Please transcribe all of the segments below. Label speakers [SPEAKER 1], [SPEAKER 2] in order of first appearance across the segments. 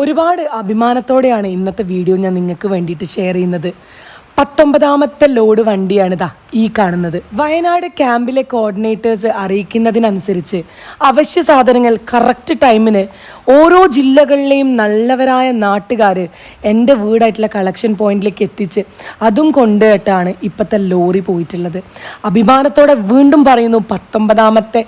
[SPEAKER 1] ഒരുപാട് അഭിമാനത്തോടെയാണ് ഇന്നത്തെ വീഡിയോ ഞാൻ നിങ്ങൾക്ക് വേണ്ടിയിട്ട് ഷെയർ ചെയ്യുന്നത്. പത്തൊമ്പതാമത്തെ ലോഡ് വണ്ടിയാണിതാ ഈ കാണുന്നത്. വയനാട് ക്യാമ്പിലെ കോർഡിനേറ്റേഴ്സ് അറിയിക്കുന്നതിനനുസരിച്ച് അവശ്യ സാധനങ്ങൾ കറക്റ്റ് ടൈമിന് ഓരോ ജില്ലകളിലെയും നല്ലവരായ നാട്ടുകാർ എന്റെ വീടായിട്ടുള്ള കളക്ഷൻ പോയിന്റിലേക്ക് എത്തിച്ച് അതും കൊണ്ടുപോയിട്ടാണ് ഇപ്പോഴത്തെ ലോറി പോയിട്ടുള്ളത്. അഭിമാനത്തോടെ വീണ്ടും പറയുന്നു പത്തൊമ്പതാമത്തെ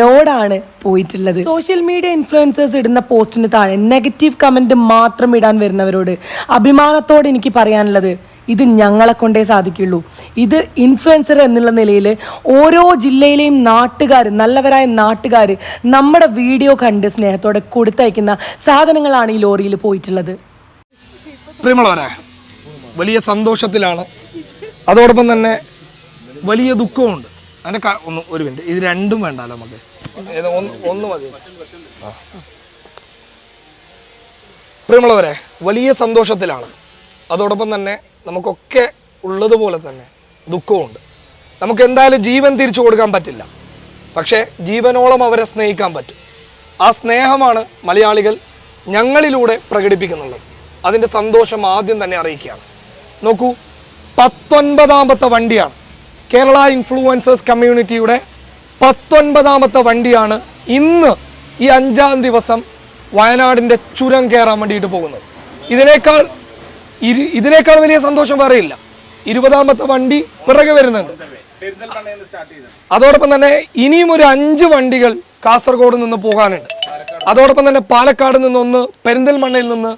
[SPEAKER 1] ലോഡാണ് പോയിട്ടുള്ളത്. സോഷ്യൽ മീഡിയ ഇൻഫ്ലുവൻസേഴ്സ് ഇടുന്ന പോസ്റ്റിന് താഴെ നെഗറ്റീവ് കമന്റ് മാത്രം ഇടാൻ വരുന്നവരോട് അഭിമാനത്തോടെ എനിക്ക് പറയാനുള്ളത് ഇത് ഞങ്ങളെ കൊണ്ടേ സാധിക്കുള്ളൂ ഇത് ഇൻഫ്ലുവൻസർ എന്നുള്ള നിലയിൽ ഓരോ ജില്ലയിലെയും നാട്ടുകാർ നല്ലവരായ നാട്ടുകാർ നമ്മുടെ വീഡിയോ കണ്ട് സ്നേഹത്തോടെ കൊടുത്തയക്കുന്ന സാധനങ്ങളാണ് ഈ ലോറിയിൽ പോയിട്ടുള്ളത്.
[SPEAKER 2] വലിയ സന്തോഷത്തിലാണ്. അതോടൊപ്പം തന്നെ വലിയ ദുഃഖമുണ്ട് അതിന്റെ ഒന്ന് ഒരു മിനിറ്റ്. ഇത് രണ്ടും വേണ്ടല്ലോ നമുക്ക്. ഒന്ന് മതി. പ്രിയമുള്ളവരെ വലിയ സന്തോഷത്തിലാണ്. അതോടൊപ്പം തന്നെ നമുക്കൊക്കെ ഉള്ളതുപോലെ തന്നെ ദുഃഖമുണ്ട് നമുക്ക് എന്തായാലും ജീവൻ തിരിച്ചു കൊടുക്കാൻ പറ്റില്ല. പക്ഷേ ജീവനോളം അവരെ സ്നേഹിക്കാൻ പറ്റും. ആ സ്നേഹമാണ് മലയാളികൾ ഞങ്ങളിലൂടെ പ്രകടിപ്പിക്കുന്നുള്ളത് അതിന്റെ സന്തോഷം ആദ്യം തന്നെ അറിയിക്കുകയാണ്. നോക്കൂ പത്തൊൻപതാമത്തെ വണ്ടിയാണ് കേരള ഇൻഫ്ലുവൻസേഴ്സ് കമ്മ്യൂണിറ്റിയുടെ പത്തൊൻപതാമത്തെ വണ്ടിയാണ് ഇന്ന് ഈ അഞ്ചാം ദിവസം വയനാടിന്റെ ചുരം കയറാൻ വേണ്ടിയിട്ട് പോകുന്നത്. ഇതിനേക്കാൾ ഇരു- ഇതിനേക്കാൾ വലിയ സന്തോഷം വേറെയില്ല ഇരുപതാമത്തെ വണ്ടി പിറകെ വരുന്നുണ്ട്. അതോടൊപ്പം തന്നെ ഇനിയും ഒരു അഞ്ച് വണ്ടികൾ കാസർഗോഡ് നിന്ന് പോകാനുണ്ട്. അതോടൊപ്പം തന്നെ പാലക്കാട് നിന്ന് ഒന്ന് പെരിന്തൽമണ്ണയിൽ നിന്ന്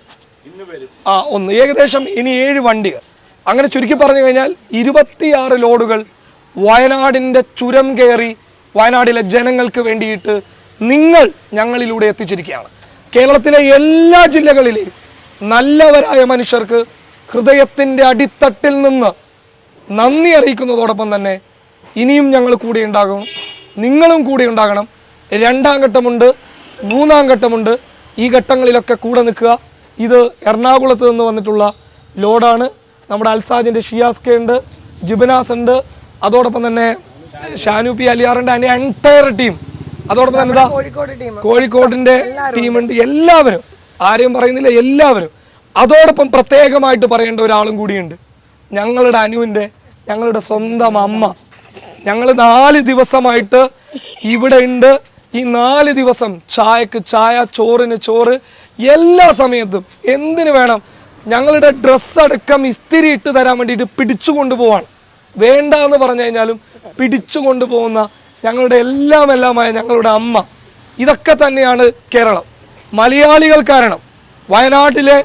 [SPEAKER 2] ആ ഒന്ന്. ഏകദേശം ഇനി ഏഴ് വണ്ടികൾ. അങ്ങനെ ചുരുക്കി പറഞ്ഞു കഴിഞ്ഞാൽ ഇരുപത്തിയാറ് ലോഡുകൾ വയനാടിന്റെ ചുരം കയറി വയനാടിലെ ജനങ്ങൾക്ക് വേണ്ടിയിട്ട് നിങ്ങൾ ഞങ്ങളിലൂടെ എത്തിച്ചിരിക്കുകയാണ്. കേരളത്തിലെ എല്ലാ ജില്ലകളിലെയും നല്ലവരായ മനുഷ്യർക്ക് ഹൃദയത്തിന്റെ അടിത്തട്ടിൽ നിന്ന് നന്ദി അറിയിക്കുന്നതോടൊപ്പം തന്നെ ഇനിയും ഞങ്ങൾ കൂടെ ഉണ്ടാകും. നിങ്ങളും കൂടെ ഉണ്ടാകണം. രണ്ടാം ഘട്ടമുണ്ട് മൂന്നാം ഘട്ടമുണ്ട്. ഈ ഘട്ടങ്ങളിലൊക്കെ കൂടെ നിൽക്കുക. ഇത് എറണാകുളത്ത് നിന്ന് വന്നിട്ടുള്ള ലോഡാണ്. നമ്മുടെ അൽസാജിന്റെ ഷിയാസ് കെ ഉണ്ട് ജിബനാസ് ഉണ്ട് അതോടൊപ്പം തന്നെ ഷാനു പി അലിയാറിന്റെ അതിന്റെ എന്റയർ ടീം അതോടൊപ്പം തന്നെ കോഴിക്കോടിന്റെ ടീമുണ്ട് എല്ലാവരും. ആരെയും പറയുന്നില്ല എല്ലാവരും. അതോടൊപ്പം പ്രത്യേകമായിട്ട് പറയേണ്ട ഒരാളും കൂടിയുണ്ട്. ഞങ്ങളുടെ അനുവിന്റെ ഞങ്ങളുടെ സ്വന്തം അമ്മ. ഞങ്ങൾ നാല് ദിവസമായിട്ട് ഇവിടെ ഉണ്ട്. ഈ നാല് ദിവസം ചായക്ക് ചായ ചോറിന് ചോറ് എല്ലാ സമയത്തും എന്തിനു വേണം? ഞങ്ങളുടെ ഡ്രസ്സ് അടക്കം ഇസ്തിരി ഇട്ട് തരാൻ വേണ്ടിയിട്ട് പിടിച്ചു കൊണ്ടുപോവാണ്. വേണ്ട എന്ന് പറഞ്ഞു കഴിഞ്ഞാലും പിടിച്ചു കൊണ്ടുപോകുന്ന ഞങ്ങളുടെ എല്ലാം എല്ലാമായ ഞങ്ങളുടെ അമ്മ. ഇതൊക്കെ തന്നെയാണ് കേരളം. മലയാളികൾ കാരണം വയനാട്ടിലെ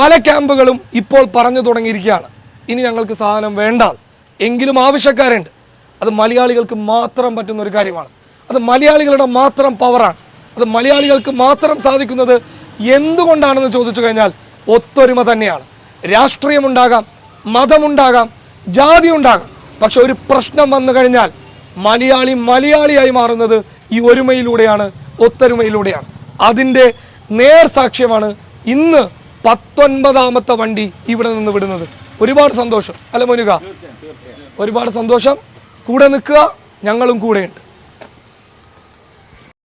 [SPEAKER 2] പല ക്യാമ്പുകളും ഇപ്പോൾ പറഞ്ഞു തുടങ്ങിയിരിക്കുകയാണ്. ഇനി ഞങ്ങൾക്ക് സാധനം വേണ്ട എങ്കിലും ആവശ്യക്കാരുണ്ട്. അത് മലയാളികൾക്ക് മാത്രം പറ്റുന്ന ഒരു കാര്യമാണ്. അത് മലയാളികളുടെ മാത്രം പവറാണ് അത് മലയാളികൾക്ക് മാത്രം സാധിക്കുന്നത് എന്തുകൊണ്ടാണെന്ന് ചോദിച്ചു കഴിഞ്ഞാൽ ഒത്തൊരുമ തന്നെയാണ്. രാഷ്ട്രീയമുണ്ടാകാം മതമുണ്ടാകാം ജാതി ഉണ്ടാകാം. പക്ഷെ ഒരു പ്രശ്നം വന്നു കഴിഞ്ഞാൽ മലയാളി മലയാളിയായി മാറുന്നത് ഈ ഒരുമയിലൂടെയാണ് ഒത്തൊരുമയിലൂടെയാണ്. അതിന്റെ നേർ സാക്ഷ്യമാണ് ഇന്ന് പത്തൊൻപതാമത്തെ വണ്ടി ഇവിടെ നിന്ന് വിടുന്നത്. ഒരുപാട് സന്തോഷം. അല്ല മോനുക? ഒരുപാട് സന്തോഷം. കൂടെ നിൽക്കുക. ഞങ്ങളും കൂടെയുണ്ട്.